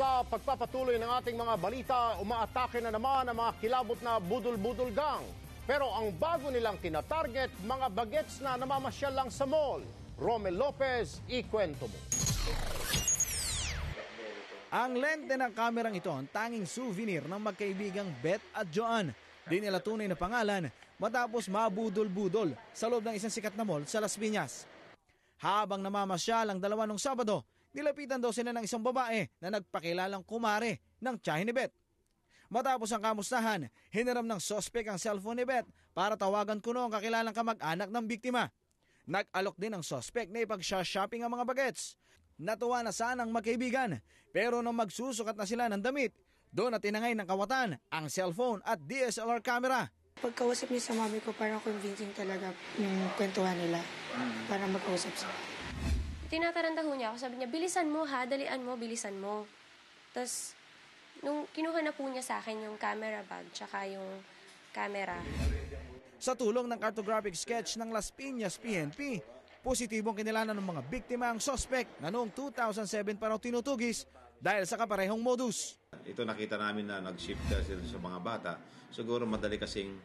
Sa pagpapatuloy ng ating mga balita, umaatake na naman ang mga kilabot na budol-budol gang. Pero ang bago nilang tinatarget, mga bagets na namamasyal lang sa mall. Romel Lopez, ikwento mo. Ang lente ng kamerang ito ang tanging souvenir ng magkaibigang Beth at Joan. Di nila tunay na pangalan matapos mabudol-budol sa loob ng isang sikat na mall sa Las Piñas. Habang namamasyal ang dalawa nung Sabado, nilapitan daw sila ng isang babae na nagpakilalang kumare ng Beth. Matapos ang kamustahan, hiniram ng sospek ang cellphone ni Beth para tawagan kuno ang kakilalang kamag-anak ng biktima. Nag-alok din ang sospek na ipag-shopping ang mga bagets. Natuwa na sana ang magkaibigan, pero nung magsusukat na sila ng damit, doon na tinangay ng kawatan ang cellphone at DSLR camera. Pagkausap niya sa mami ko, parang convincing talaga yung kwentuhan nila para magkausap sila. Tinataranta ho niya ako. Sabi niya, bilisan mo ha, dalian mo, bilisan mo. Tapos, nung kinuha na po niya sa akin yung camera bag, tsaka yung camera, Sa tulong ng cartographic sketch ng Las Piñas PNP, positibong kinilanan ng mga biktima ang sospek na noong 2007 pa raw tinutugis dahil sa kaparehong modus. Ito nakita namin na nag-shift sila sa mga bata. Siguro madali kasing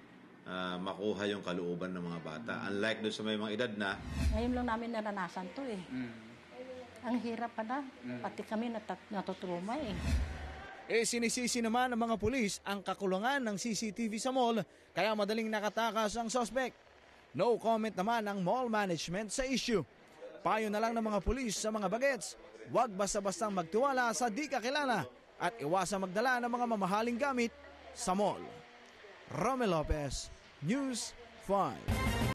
ah, makuha yung kalooban ng mga bata. Unlike doon sa may mga edad na, Ngayon lang namin naranasan to eh. Ang hirap pa na. Pati kami nat- natutruma eh. E sinisisi naman ng mga pulis ang kakulangan ng CCTV sa mall kaya madaling nakatakas ang sospek. No comment naman ang mall management sa issue. Payo na lang ng mga pulis sa mga bagets, huwag basta-bastang magtiwala sa di kakilala at iwasang magdala ng mga mamahaling gamit sa mall. Romel Lopez, News 5.